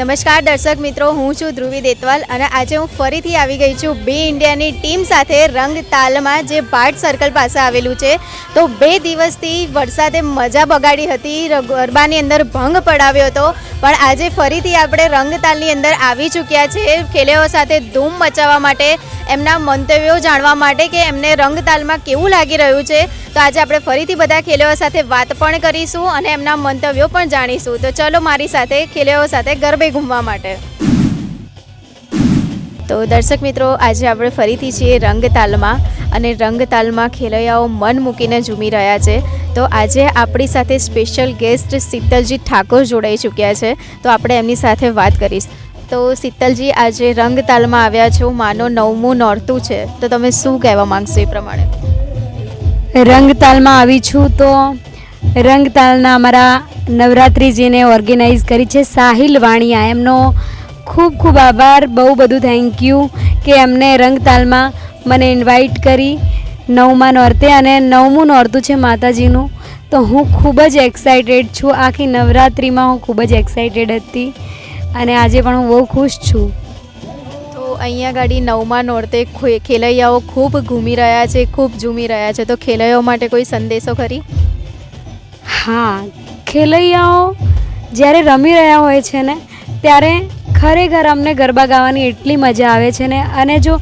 નમસ્કાર દર્શક મિત્રો, હું છું ધ્રુવી દેતવાલ અને આજે હું ફરીથી આવી ગઈ છું બે ઇન્ડિયાની ટીમ સાથે રંગ તાલમાં જે ભાટ સર્કલ પાસે આવેલું છે. તો બે દિવસથી વરસાદે મજા બગાડી હતી ગરબાની અંદર ભંગ પડાવ્યો હતો. પણ આજે ફરીથી આપણે રંગતાલની અંદર આવી ચૂક્યા છે. ખેલેઓ સાથે ધૂમ મચાવવા માટે એમના મંતવ્યો જાણવા માટે કે એમને રંગતાલમાં કેવું લાગી રહ્યું છે. તો આજે આપણે ફરીથી બધા ખેલેઓ સાથે વાત પણ કરીશું અને એમના મંતવ્યો પણ જાણીશું. તો ચલો મારી સાથે ખેલેઓ સાથે ગરબે ઘૂમવા માટે. તો દર્શક મિત્રો, આજે આપણે ફરીથી છીએ રંગતાલમાં અને રંગતાલમાં ખેલૈયાઓ મન મૂકીને ઝૂમી રહ્યા છે. તો આજે આપણી સાથે સ્પેશિયલ ગેસ્ટ શીતલજી ઠાકોર જોડાઈ ચૂક્યા છે. તો આપણે એમની સાથે વાત કરીશ. તો શીતલજી, આજે રંગતાલમાં આવ્યા છો. માનો નવમું નોરતું છે. તો તમે શું કહેવા માંગશો એ પ્રમાણે? રંગતાલમાં આવી છું તો રંગતાલના અમારા નવરાત્રિજીને ઓર્ગેનાઇઝ કરી છે સાહિલ વાણિયા. એમનો ખૂબ ખૂબ આભાર. બહુ બધું થેન્ક યુ કે એમને રંગતાલમાં મને ઇન્વાઇટ કરી. નવમા નોરતે અને નવમું નોરતું છે માતાજીનું. તો હું ખૂબ જ એક્સાઇટેડ છું. આખી નવરાત્રિમાં હું ખૂબ જ એક્સાઇટેડ હતી. અને આજે પણ હું બહુ ખુશ છું. તો અહીંયા ગાડી નવમા નોરતે ખે- ખેલૈયાઓ ખૂબ ઘૂમી રહ્યા છે ખૂબ ઝૂમી રહ્યા છે. તો ખેલૈયાઓ માટે કોઈ સંદેશો ખરી? હા ખેલૈયાઓ જ્યારે રમી રહ્યા હોય છે ને ત્યારે ખરેખર અમને ગરબા ગાવાની એટલી મજા આવે છે ને. અને જો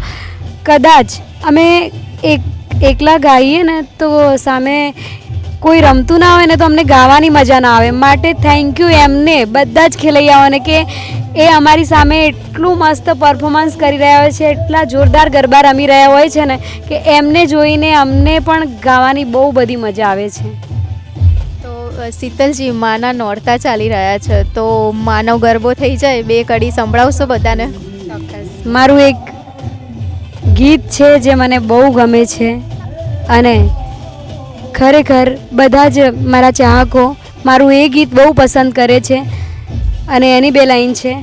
કદાચ અમે એક એકલા ગાઈએ ને તો સામે કોઈ રમતું ના હોય ને તો અમને ગાવાની મજા ના આવે. માટે થેન્ક યુ એમને બધા જ ખેલૈયાઓને કે એ અમારી સામે એટલું મસ્ત પરફોર્મન્સ કરી રહ્યા હોય છે એટલા જોરદાર ગરબા રમી રહ્યા હોય છે ને કે એમને જોઈને અમને પણ ગાવાની બહુ બધી મજા આવે છે. તો શીતલજી માના નોરતા ચાલી રહ્યા છે. તો માનો ગરબો થઈ જાય બે કડી સંભળાવશો બધાને? મારું એક ગીત છે જે મને બહુ ગમે છે અને ખરેખર બધા જ મારા ચાહકો મારું એ ગીત બહુ પસંદ કરે છે અને એની બે લાઈન છે.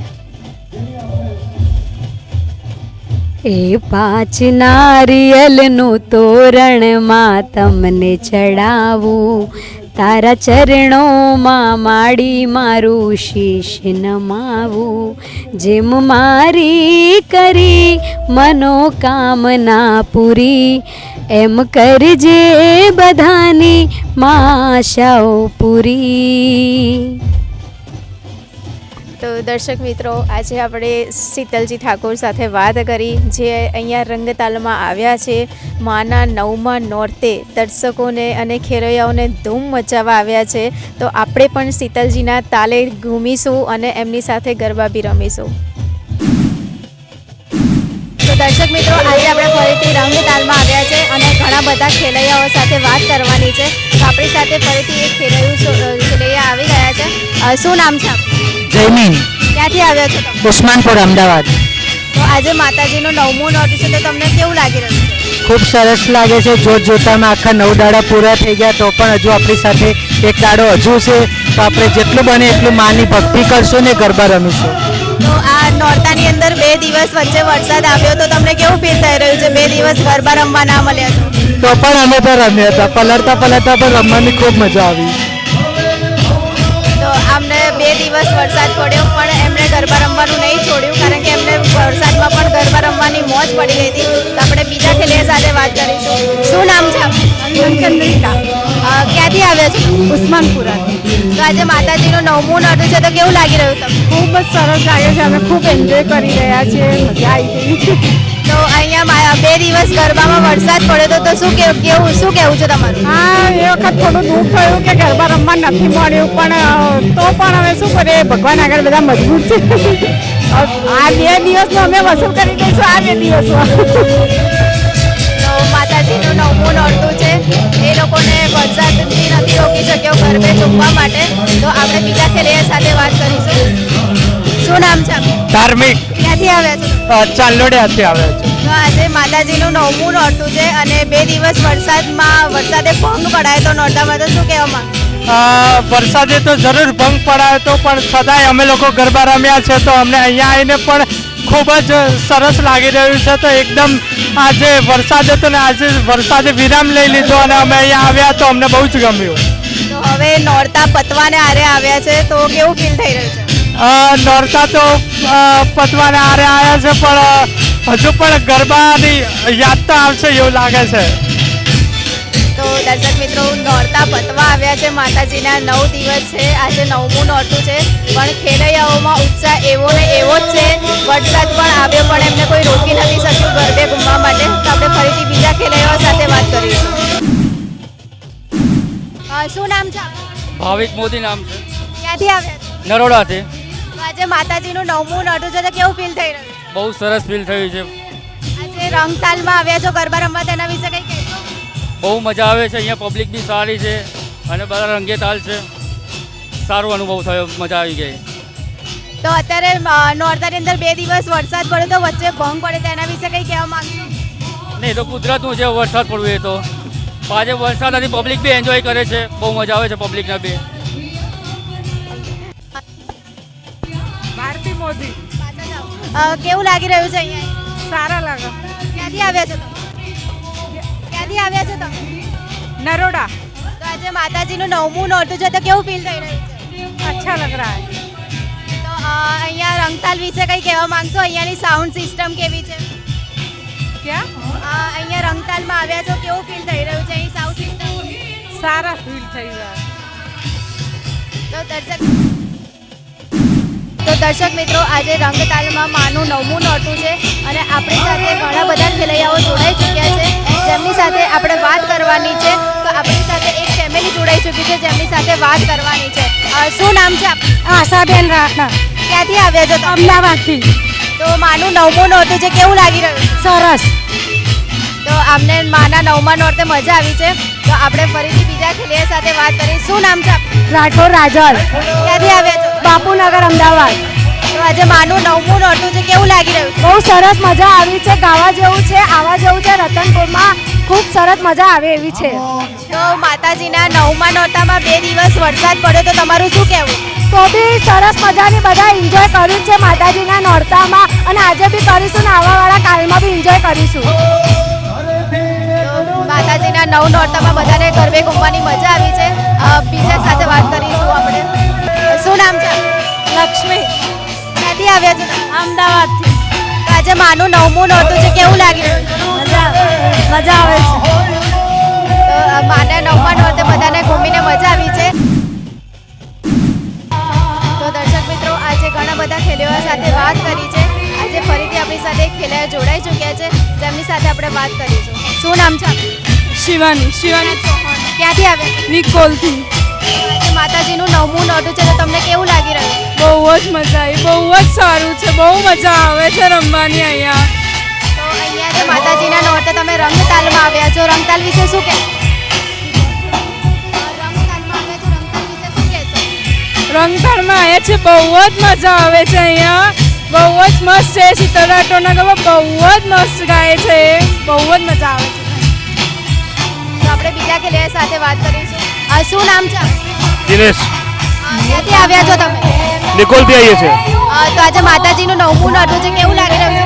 એ પાંચ નારિયેલનું તોરણમાં તમને ચડાવું. તારા ચરણોમાં માડી મારું શીશ નમાવું. જેમ મારી કરી મનોકામના પૂરી એમ કરજે બધાની માશાઓ પૂરી. તો દર્શક મિત્રો, આજે આપણે શીતલજી ઠાકોર સાથે વાત કરી, જે અહીંયા રંગતાલમાં આવ્યા છે. માના નવમા નોરતે દર્શકોને અને ખેરૈયાઓને ધૂમ મચાવવા આવ્યા છે. તો આપણે પણ શીતલજીના તાલે ઘૂમીશું અને એમની સાથે ગરબા બી રમીશું. દર્શક મિત્રો આજે આપણે ફરીથી રંગતાલમાં આવ્યા છે અને ઘણા બધા ખેલૈયાઓ સાથે વાત કરવાની છે. આપણી સાથે ફરીથી એક ખેલૈયું ખેલૈયા આવી ગયા છે. શું નામ છે? જયમીન ક્યાંથી આવ્યા છો ઉસ્માનપુર અમદાવાદ. તો આજે માતાજીનું નવમું નોટ છે તો તમને કેવું લાગી રહ્યું છે? ખૂબ સરસ લાગે છે જોત જોતામાં આખા નવ દાડા પૂરા થઈ ગયા તો પણ હજુ આપણી સાથે એક દાડો હજુ છે. તો આપણે જેટલું બને એટલું માની ભક્તિ કરશું ને ગરબા રમીશું. તો આ નોરતાની અંદર બે દિવસ વચ્ચે વરસાદ આવ્યો તો તમને કેવું ફીલ થઈ રહ્યું છે? બે દિવસ ગરબા રમવા ના મળ્યા તો તો પણ અમે તો રમ્યા હતા. પલળતા પલળતા પણ રમવાની ખૂબ મજા આવી. તો અમને બે દિવસ વરસાદ પડ્યો પણ એમણે ગરબા રમવાનું નહીં છોડ્યું કારણ કે એમને વરસાદમાં પણ ગરબા રમવાની મોજ પડી ગઈ હતી. તો આપણે બીજા ખેલે સાથે વાત કરીશું. શું નામ છે આપનું? ક્યાંથી આવ્યા છો? ઉસ્માનપુરા. તો આજે માતાજીનું નવમું નોરતું છે તો કેવું લાગી રહ્યું તમને? ખૂબ જ સરસ લાગે છે. અમે ખૂબ એન્જોય કરી રહ્યા છીએ. મજા આવી ગઈ. તો અહીંયા બે દિવસ ગરબામાં વરસાદ પડ્યો તો તો શું કેવું કેવું શું કહેવું છે તમારું? હા એ વખત થોડું દુઃખ થયું કે ગરબા રમવા નથી મળ્યું પણ તો પણ હવે શું કરીએ? ભગવાન આગળ બધા મજબૂત છે. આ બે દિવસનો અમે વસૂલ કરી દઈશું આ બે દિવસમાં માતાજીનું નવમું નોરતું છે એ લોકોને વરસાદથી નથી રોકી શક્યો ગરબે ચૂકવા માટે. તો આપણે બીજા ખેલૈયા સાથે વાત કરીશું. શું નામ છે? ધાર્મિક. ક્યાંથી આવ્યા છો? ચાંદોડિયાથી આવે છે. તો આજે માતાજીનું નવમું નોરતું છે અને બે દિવસ વરસાદમાં વરસાદે ભંગ પડાય તો નોરતામાં તો શું કહેવામાં વરસાદે તો જરૂર ભંગ પડાયો તો પણ સદાય અમે લોકો ગરબા રમ્યા છે તો અમને અહીંયા આવીને પણ ખૂબ જ સરસ લાગી રહ્યું છે. તો એકદમ આજે વરસાદ હતો ને આજે વરસાદે વિરામ લઈ લીધો અને અમે અહીંયા આવ્યા તો અમને બહુ જ ગમ્યું. હવે નોરતા પતવાને આરે આવ્યા છે. તો કેવું ફીલ થઈ રહ્યું છે? નોરતા તો પતવાને આરે આવ્યા છે પણ હજુ પણ ગરબાની યાદ તો આવશે એવું લાગે છે. મિત્રો નોરતા પતવા આવ્યા છે માતાજીના નવ દિવસ છે આજે નવમું નોરતું છે પણ ખેલૈયાઓમાં ઉત્સાહ એવો ને એવો જ છે. વરસાદ પણ આવ્યો પણ એમને કોઈ રોકી નથી શકતું ગરબે ઘૂમવા માટે. તો આપણે ફરીથી બીજા ખેલૈયાઓ સાથે વાત કરીશું. શું નામ છે ભાવિક મોદી નામ છે. ક્યાંથી આવ્યા નરોડાથી. આજે માતાજીનું નવમું નોરતું છે તો કેવું ફીલ થઈ રહ્યું બહુ સરસ ફીલ થયું છે. આજે રંગતાલમાં આવ્યા છો ગરબા રમવા તેના વિશે બહુ મજા આવે છે અહીંયા પબ્લિક બી સારી છે અને બધા રંગે તાલ છે. સારો અનુભવ થયો મજા આવી ગઈ. તો અત્યારે નોરતાની અંદર બે દિવસ વરસાદ પડ્યો તો વચ્ચે ભંગ પડે તેના વિશે કંઈ કહેવા માંગશો? નહીં તો કુદરતનું છે વરસાદ પડવું એ તો. આજે વરસાદ હતી પબ્લિક બી એન્જોય કરે છે બહુ મજા આવે છે પબ્લિકને બી. ભારતી મોદી. કેવું લાગી રહ્યું છે અહીંયા? સારા લાગે. ક્યાંથી આવ્યા છો તમે? ક્યાંથી આવ્યા છો તમે? નરોડા. તો આજે માતાજીનું નવમું નોરતું છે તો કેવું ફીલ થઈ રહ્યું છે? અચ્છા લગ રહા છે. તો અહીંયા રંગતાલ વિશે કંઈ કહેવા માંગશો? અહીંયાની સાઉન્ડ સિસ્ટમ કેવી છે? ક્યાં? અહીંયા રંગતાલમાં આવ્યા છો કેવું ફીલ થઈ રહ્યું છે અહીં સાઉન્ડ સિસ્ટમ સારા ફીલ થઈ રહ્યા તો દર્શક તો દર્શક મિત્રો આજે રંગતાલમાં માનું નવમું નોટું છે અને આપણી સાથે ઘણા બધા ખેલૈયાઓ જોડાઈ ચૂક્યા છે. જેમની સાથે આપણે વાત કરવાની છે તો આપણી સાથે એક ફેમિલી જોડાઈ ચૂકી છે જેમની સાથે વાત કરવાની છે. શું નામ છે? આશાબેન રાઠા ક્યાંથી આવ્યા છો અમદાવાદથી. તો માનું નવમું નોરતું છે કેવું લાગી રહ્યું? સરસ. તો આમને માના નવમા નોરતે મજા આવી છે. તો આપણે ફરીથી બીજા ખેલૈયા સાથે વાત કરીએ. શું નામ છે? રાઠોડ રાજલ. ક્યાંથી આવ્યા છો? બાપુનગર અમદાવાદ. તો આજે માનું નવમું નોટું છે કેવું લાગી રહ્યું છે? બહુ સરસ મજા આવી છે ગાવા જેવું છે આવા જેવું છે રતનપુરમાં ખૂબ સરસ મજા આવે એવી છે. તો માતાજીના નવમા નોટામાં બે દિવસ વરસાદ પડ્યો તો તમારું શું કહેવું? તો બી સરસ મજાની બધા એન્જોય કર્યું છે માતાજીના નોરતામાં અને આજે બી કરીશું ને આવાવાળા કાલમાં બી એન્જોય કરીશું. માતાજીના નવ નોરતામાં બધાને ગરબે ઘૂમવાની મજા આવી છે. બીજા સાથે વાત કરીશું આપણે. શું નામ છે? લક્ષ્મી. ક્યાંથી આવ્યા છો? અમદાવાદથી. આજે માનું નવમું નહોતું છે કેવું લાગી રહ્યું મજા મજા આવે છે. માને નવમા નહોતે બધાને ઘૂમીને મજા આવી છે. તો દર્શક મિત્રો આજે ઘણા બધા ખેલાડીઓ સાથે વાત કરી છે. આજે ફરીથી આપણી સાથે ખેલાડીઓ જોડાઈ ચૂક્યા છે. જેમની સાથે આપણે વાત કરીશું. શું નામ છે? શિવાની શિવાની. ક્યાંથી આવ્યા? નિકોલથી. માતાજીનું નવમું નોરતું છે તો તમને કેવું લાગી રહ્યું? છે? બહુ જ મજા આવી બહુ જ સારું છે બહુ મજા આવે છે રમવાની અહીંયા. તો અહીંયા જે માતાજીના નોરતે તમે રંગતાલમાં આવ્યા છો રંગતાલ વિશે શું કહેશો? રંગતાલમાં આવ્યા છો રંગતાલ વિશે શું કહેશો? રંગતાળમાં આવ્યા છે બહુ જ મજા આવે છે અહીંયા. બહુ જ મસ્ત છે શીતળાટોના ગરબા બહુ જ મસ્ત ગાય છે બહુ જ મજા આવે છે. તો આપણે બીજા ખેલાડી સાથે વાત કરીશું. આ શું નામ છે? દિનેશ. ક્યાંથી આવ્યા છો તમે? નિકોલથી આવીએ છીએ તો આજે માતાજીનું નવમું નોરતું છે. કેવું લાગી રહ્યું છે?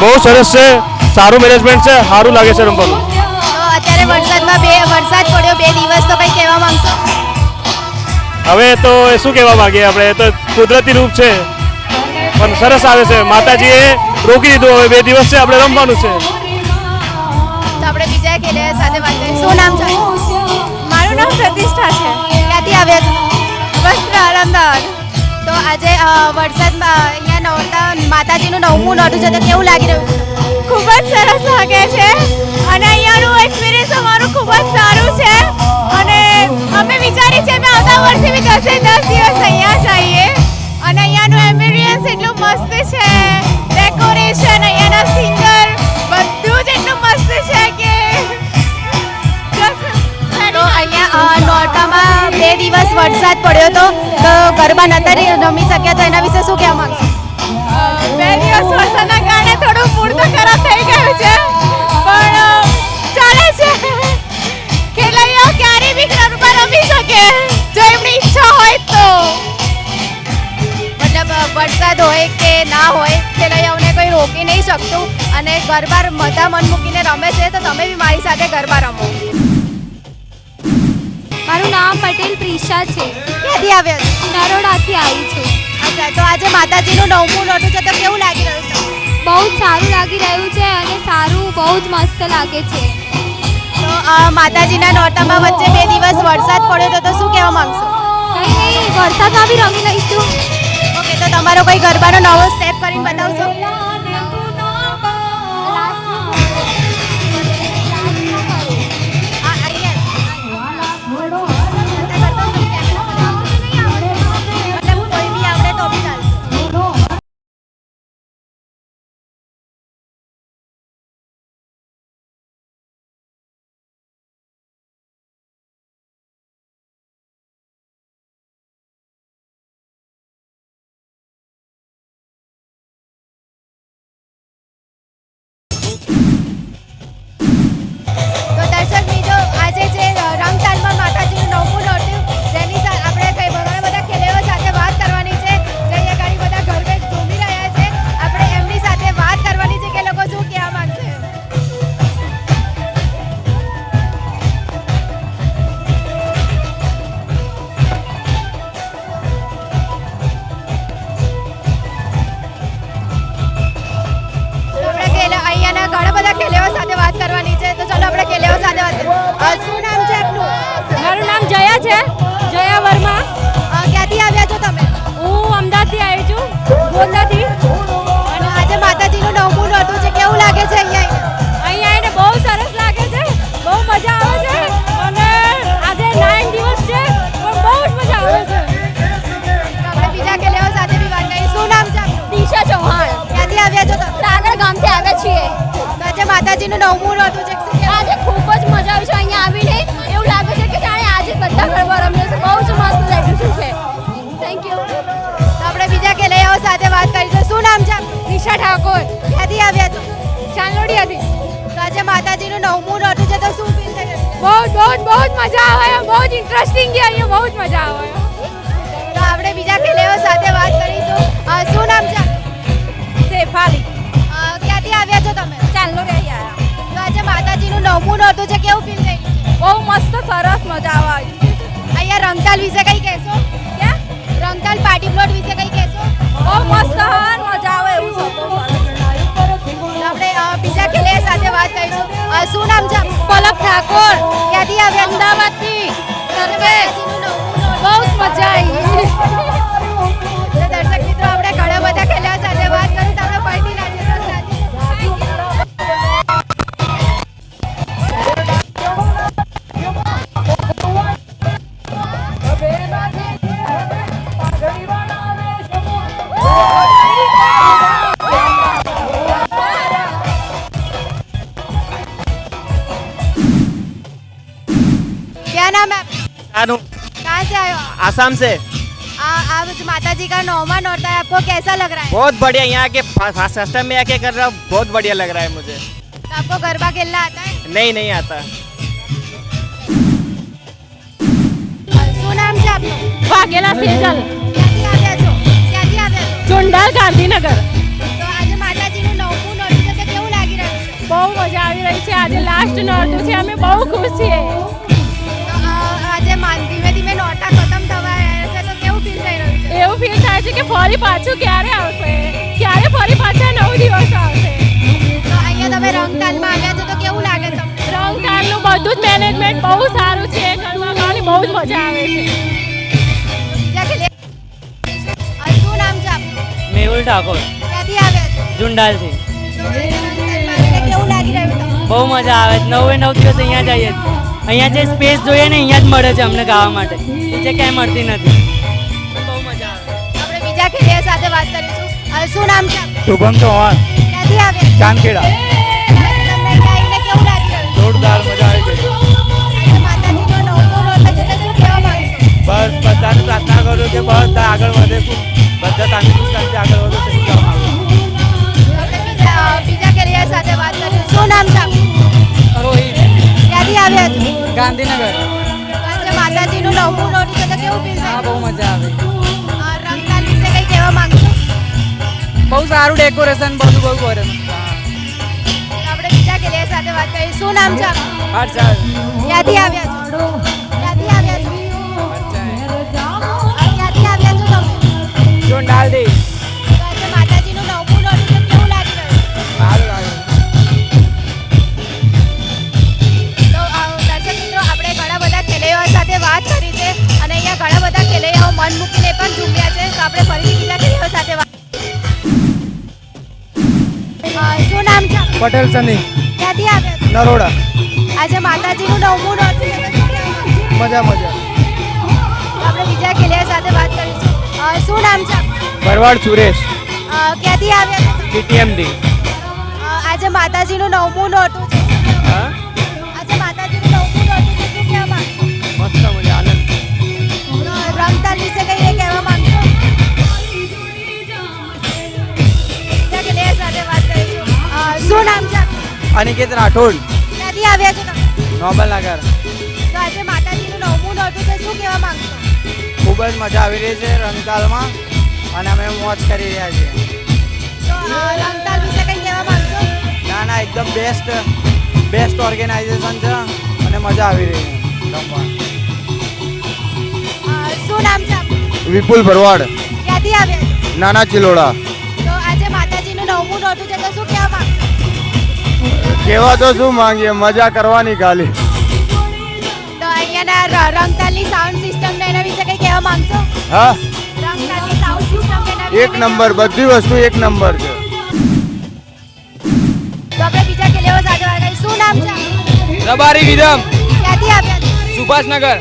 બહુ સરસ છે. સારું મેનેજમેન્ટ છે. સારું લાગે છે રમવાનું. તો અત્યારે વરસાદમાં બે વરસાદ પડ્યો. બે દિવસ તો કંઈ કહેવા માંગશો? હવે તો એ શું કહેવા માંગીએ આપણે? એ તો કુદરતી રૂપ છે. પણ સરસ આવે છે. માતાજીએ રોકી દીધું. હવે બે દિવસ છે આપણે રમવાનું છે. તો આપણે બીજા ખેલે સાથે વાત કરીએ. શું નામ છે? મારું નામ પ્રતિષ્ઠા છે. ક્યાંથી આવ્યા છો? વસ્ત્ર અમદાવાદ. આજે વરસાદમાં અહીંયા નવતા માતાજીનું નવમું નોટું છે, તો કેવું લાગી રહ્યું? ખૂબ જ સરસ લાગે છે. અને અહીંયાનું એક્સપિરિયન્સ અમારું ખૂબ જ સારું છે. અને અમે વિચારી છે અમે આવતા વર્ષે બી દસે દસ દિવસ અહીંયા જઈએ અને અહીંયાનું એમ્બિરિયન્સ એટલું મસ્ત છે. ડેકોરેશન અહીંયાના સિંગર બધું જ એટલું મસ્ત છે કે વરસાદ પડ્યો હતો તો ગરબા નતા રમી શક્યા તો એના વિશે શું કહેવા માંગશો? બે દિવસ વરસાદના કારણે થોડું મૂડ તો ખરાબ થઈ ગયું છે પણ ચાલે છે. ખેલૈયાઓ ક્યારે બી ગરબા રમી શકે જો એમની ઈચ્છા હોય તો. મતલબ વરસાદ હોય કે ના હોય ખેલૈયાઓને કોઈ રોકી નહીં શકતું અને ગરબા બધા મન મૂકીને રમે છે તો તમે બી મારી સાથે ગરબા રમો. મારું નામ પટેલ પ્રિશા છે. ક્યાંથી આવ્યા છો? નરોડાથી આવી છું. અચ્છા તો આજે માતાજીનું નવમું લોટું છે તો કેવું લાગી રહ્યું છે? બહુ જ સારું લાગી રહ્યું છે અને સારું બહુ જ મસ્ત લાગે છે. તો માતાજીના નોરતામાં વચ્ચે બે દિવસ વરસાદ પડ્યો તો તો શું કહેવા માંગશો? કંઈ નહીં વરસાદમાં બી રમી લઈશું. ઓકે તો તમારો કોઈ ગરબાનો નવો સ્ટેપ કરીને બતાવશો? આજે ખૂબ જ મજા આવી છે અહીંયા આવીને. એવું લાગે છે કે જાણે આજે બધા ગરબા રમીએ છે. બહુ જ મસ્ત લાગ્યું છે થેન્ક યુ તો આપણે બીજા ખેલૈયાઓ સાથે વાત કરીશું. શું નામ છે? નિશા ઠાકોર. ક્યાંથી આવ્યા છો? ચાંદલોડિયાથી તો આજે માતાજીનું નવમું છે તો શું ફીલ થઈ? બહુ બહુ બહુ જ મજા આવે. બહુ જ ઇન્ટરેસ્ટિંગ છે અહીંયા. બહુ જ મજા આવે. તો આપણે બીજા ખેલૈયાઓ સાથે વાત કરીશું. શું નામ છે? શેફાલી. ક્યાંથી આવ્યા છો તમે? ચાંદલોડિયા આજે માતાજીનું નવમું નોરતું છે કેવું ફીલ થઈ બહુ મસ્ત સરસ મજા આવે. અહીંયા રંગતાલ વિશે કંઈ કહેશો? ક્યાં? રંગતાલ પાર્ટી પ્લોટ વિશે કંઈ કહેશો? બહુ મસ્ત મજા આવે એવું આપણે બીજા ખેલે સાથે વાત કરીશું. શું નામ છે? પલક ઠાકોર. ક્યાંથી આવ્યા? અમદાવાદથી. બહુ જ મજા આવી. नाम है आपका? शानू कहाँ से आए हो आप? आसाम से आ, आज माता जी का नौमा नौरता है आपको कैसा लग रहा है बहुत बढ़िया यहाँ के फर्स्ट टाइम में आके कर रहा हूँ बहुत बढ़िया लग रहा है मुझे तो आपको गरबा खेलना आता है नहीं नहीं आता શું નામ છે આપનું વાઘેલા સેજલ ક્યાંથી આવ્યા છો ક્યાંથી આવ્યા છો ચુંડાલ ગાંધીનગર તો આજે માતાજીનું નવમું નોરતું છે તો કેવું લાગી રહ્યું છે બહુ મજા આવી રહી છે આજે લાસ્ટ નોરતું છે અમે બહુ ખુશ છીએ એવું ફીલ થાય છે કે ફરી પાછું ક્યારે આવશે? ક્યારે ફરી પાછા નવ દિવસ આવશે? તો અહીંયા તમે રંગતાલમાં આવ્યા છો તો કેવું લાગે તમને? રંગતાલનું બધું જ મેનેજમેન્ટ બહુ સારું છે કરવા ગાવાની બહુ જ મજા આવે છે. બીજા ખેલે અ, શું નામ છે આપનું? મેહુલ ઠાકોર. ક્યાંથી આવ્યા છો? જુંડાલથી. તો રંગતાલમાં આવીને કેવું લાગી રહ્યું તમને? બહુ મજા આવે છે. નવે નવ દિવસ અહીંયા જઈએ અહીંયા જે સ્પેસ જોઈએ ને અહીંયા જ મળે છે અમને ગાવા માટે. જે ક્યાંય મળતી નથી. શું નામ છે શુભમ ચૌહાણ. ક્યાંથી આવ્યા? ચાંદખેડા. તમને અહીંયા કેવું લાગી રહ્યું? જોરદાર મજા આવી ગઈ. માતાજીનો નવમો નોરતો છે શું કહેવા માંગશો બસ બધાને પ્રાર્થના કરું કે બધા આગળ વધે બધા તાંત્રિક આગળ વધે છે શું કહેવા માંગુ બીજા અ, સાથે વાત કરીશું શું નામ છે રોહિત. ક્યાંથી આવ્યા છો? ગાંધીનગર. માતાજીનું નવમું નોરતું છે તો કેવું ફીલ થાય? બહુ મજા આવે. રમતા વિશે કંઈ કહેવા માંગશો બહુ સારું ડેકોરેશન બધું બહુ કરે આપણે બીજા કેલિયા સાથે વાત કરી શું નામ છે આપનું? હર્ષદ ક્યાંથી આવ્યા છો? ક્યાંથી આવ્યા છો? ક્યાંથી આવ્યા છો તમે? જો નાલદી માતાજીનું નવમું નોરતું કેવું લાગી રહ્યું? સારું લાગ્યું. સાથે વાત કરી છે અને અહીંયા ઘણા બધા ખેલૈયાઓ મન મૂકીને પણ ઝૂમ્યા છે. આપણે ફરીથી બીજા જોંડા પટેલ સની. ક્યાંથી આવ્યા નરોડા. આજે માતાજીનું નવમું નોરતું છે? મજા મજા. આપણે બીજા કેલિયા સાથે વાત કરીશું. શું નામ છે? ભરવાડ સુરેશ. ક્યાંથી આવ્યા છો? ટીટીએમડી આજે માતાજીનું નવમું નોરતું છે. આજે માતાજીનું નવમું નોરતું છે. શું કહેવા માંગશો? મસ્ત મજા આનંદ. રમતા રમતાલ વિશે શું નામ છે અનિકેત રાઠોડ. ક્યાંથી આવ્યા છો તમે? નોબલનગર. તો આજે માતાજીનું નવમું નોરતું છે શું કહેવા માંગશો? ખૂબ જ મજા આવી રહી છે રંગતાલમાં અને અમે મોજ કરી રહ્યા છીએ. તો અ, રંગતાલ વિશે કંઈ કહેવા માંગશો? ના ના એકદમ બેસ્ટ બેસ્ટ ઓર્ગેનાઇઝેશન છે અને મજા આવી રહી છે. રમવા. અ, શું નામ છે આપનું? વિપુલ ભરવાડ. ક્યાંથી આવ્યા છો? નાના ચિલોડા. કેવા તો શું માંગીએ? મજા કરવાની ખાલી. તો અહીંયાના રંગતાલની સાઉન્ડ સિસ્ટમ ને એના વિશે કંઈ કહેવા માંગશો? હા? રંગતાલની સાઉન્ડ સિસ્ટમ ને એક નંબર બધી વસ્તુ એક નંબર છે. તો આપણે બીજા કેલેવો સાથે વાત કરી શું નામ છે? રબારી વિધમ ક્યાંથી આવ્યા સુભાષનગર.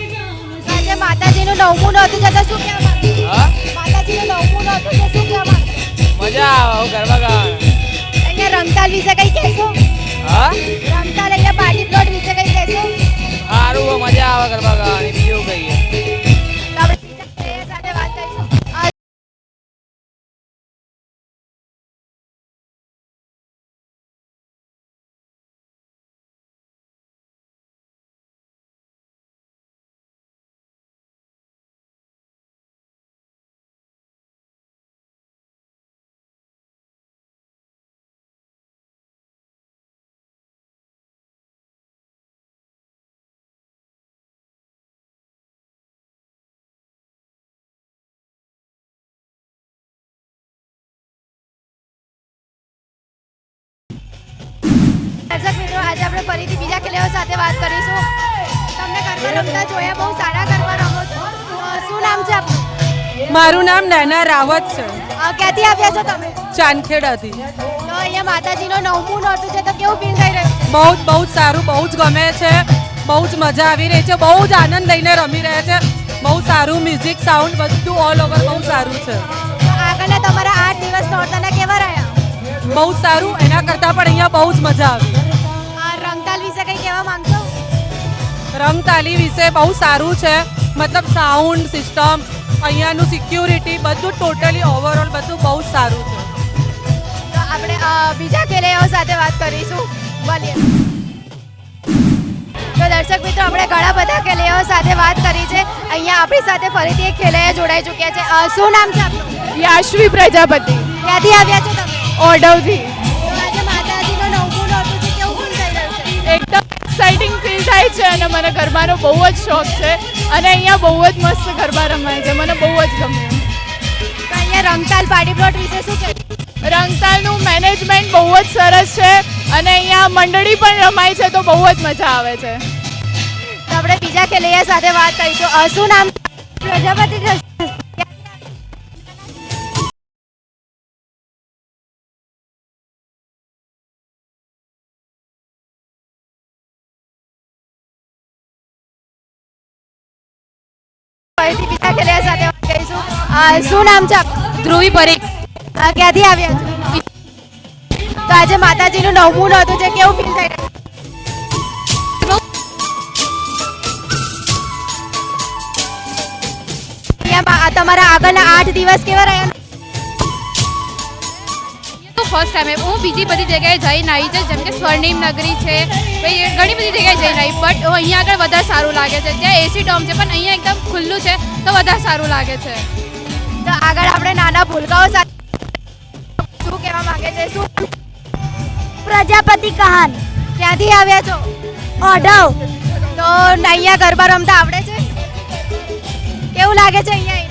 આજે માતાજીનું નવમું નહોતું જતા શું કહેવા હા? માતાજીનું નવમું નહોતું છે શું કહેવા મજા આવે ગરબા ગાવાના. અહીંયા રંગતાલ વિશે કંઈ કહેશો? હા? રંગતાલ અહીંયા પાર્ટી પ્લોટ વિશે કઈ કહેશો? સારું મજા આવે ગરબા ગાવાની બીજું કહીએ. આપણે ફરીથી બીજા ખેલાડીઓ સાથે વાત કરીશું. તમને ગરબા રમતા જોયા બહુ સારા ગરબા રમો છો. શું નામ છે આપનું? મારું નામ નૈના રાવત છે. ક્યાંથી આવ્યા છો તમે? ચાંદખેડાથી. તો અહીંયા માતાજીનો નવમું નોરતું છે તો કેવું ફીલ થઈ રહ્યું બહુ જ બહુ જ સારું બહુ જ ગમે છે. બહુ જ મજા આવી રહી છે બહુ જ આનંદ લઈને રમી રહ્યા છે. બહુ સારું મ્યુઝિક સાઉન્ડ બધું ઓલ ઓવર બહુ સારું છે. તો આગળના તમારા આઠ દિવસ નોરતાના કેવા રહ્યા? બહુ સારું એના કરતાં પણ અહીંયા બહુ જ મજા આવી. માંગશો? રંગતાલી વિશે બહુ સારું છે. મતલબ સાઉન્ડ સિસ્ટમ અહીંયાનું સિક્યુરિટી બધું ટોટલી ઓવરઓલ બધું બહુ સારું છે. તો આપણે બીજા ખેલૈયાઓ સાથે વાત કરીશું. બોલીએ. તો દર્શક મિત્રો આપણે ઘણા બધા ખેલૈયાઓ સાથે વાત કરી છે. અહીંયા આપણી સાથે ફરીથી એક ખેલૈયા જોડાઈ ચૂક્યા છે. શું નામ છે આપનું? યાશ્વી પ્રજાપતિ. ક્યાંથી આવ્યા છો તમે? ઓડવથી. તો આજે માતાજીનો નવમું નોરતું કેવું ફીલ થઈ રહ્યું છે? એકદમ એક્સાઇટિંગ થાય છે અને મને ગરબાનો બહુ જ શોખ છે અને અહીંયા બહુ જ મસ્ત ગરબા રમાય છે. મને બહુ જ ગમ્યું તો અહીંયા રંગતાલ પાર્ટી પ્લોટ વિશે શું કહે? રંગતાલનું મેનેજમેન્ટ બહુ જ સરસ છે અને અહીંયા મંડળી પણ રમાય છે તો બહુ જ મજા આવે છે. આપણે બીજા ખેલૈયા સાથે વાત કરીશું. શું નામ? પ્રજાપતિ ફરીથી બીજા ખેલૈયા સાથે કહીશું શું નામ છે ધ્રુવી પરીખ. ક્યાંથી આવ્યા છો? તો આજે માતાજીનું નવમું નહોતું છે કેવું ફીલ થઈ તમારા આગળના આઠ દિવસ કેવા રહ્યા? ફર્સ્ટ ટાઈમ હું બીજી બધી જગ્યાએ જઈને આવી છે જેમ કે સ્વર્ણિમ નગરી છે. ભાઈ ઘણી બધી જગ્યાએ જઈને આવી બટ અહીંયા આગળ વધારે સારું લાગે છે. ત્યાં એસી ડોમ છે પણ અહીંયા એકદમ ખુલ્લું છે તો વધારે સારું લાગે છે. તો આગળ આપણે નાના ભૂલકાઓ સાથે શું કહેવા માંગે છે? શું? પ્રજાપતિ કહાન. ક્યાંથી આવ્યા છો? ઓઢવ. તો અહીંયા ગરબા રમતા આવડે છે? કેવું લાગે છે અહીંયા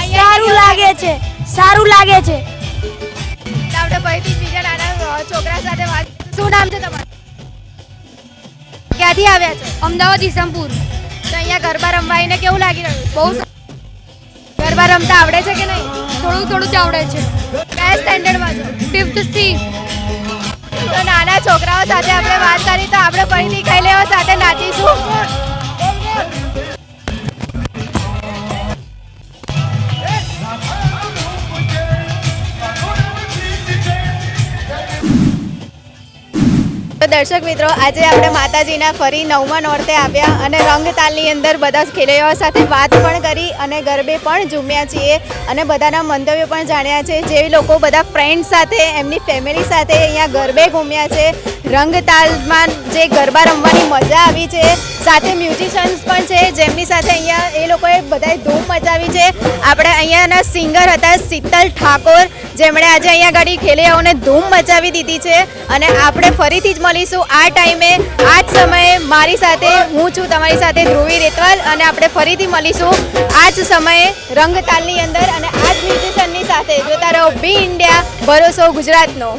અહીંયા સારું લાગે છે. સારું લાગે છે. તો બીજા નાના છોકરા સાથે વાત શું નામ છે તમારું? ક્યાંથી આવ્યા છો? અમદાવાદ ઈસમપુર તો અહીંયા ગરબા રમવા ને કેવું લાગી રહ્યું બહુ ગરબા રમતા આવડે છે કે નહીં? થોડું થોડું જ આવડે છે. કયા સ્ટેન્ડર્ડમાં છો? Fifth C. બધા છોકરાઓ સાથે આપણે વાત કરી તો આપણે ફરીથી ખાઈ લેવા સાથે નાચીશું? તો દર્શક મિત્રો, આજે આપણે માતાજીના ફરી નવમા નોરતે આવ્યા અને રંગતાલની અંદર બધા ખેલૈયાઓ સાથે વાત પણ કરી અને ગરબે પણ ઝૂમ્યા છીએ અને બધાના મંતવ્યો પણ જાણ્યા છે. જે લોકો બધા ફ્રેન્ડ સાથે, એમની ફેમિલી સાથે અહીંયા ગરબે ઘૂમ્યા છે. રંગતાલમાં જે ગરબા રમવાની મજા આવી છે. સાથે મ્યુઝિશિયન્સ પણ છે. જેમની સાથે અહીંયા એ લોકોએ બધાએ ધૂમ મચાવી છે. આપણે અહીંયાના સિંગર હતા શીતલ ઠાકોર. જેમણે આજે અહીંયા ગાડી ખેલૈયાઓને ધૂમ મચાવી દીધી છે. અને આપણે ફરીથી જ મળીશું આ ટાઈમે. આ જ સમયે મારી સાથે, હું છું તમારી સાથે ધ્રુવી રેતવાલ. અને આપણે ફરીથી મળીશું આ જ સમયે રંગતાલની અંદર. અને આ જ મ્યુઝિશિયનની સાથે જોતા રહો બી ઇન્ડિયા, ભરોસો ગુજરાતનો.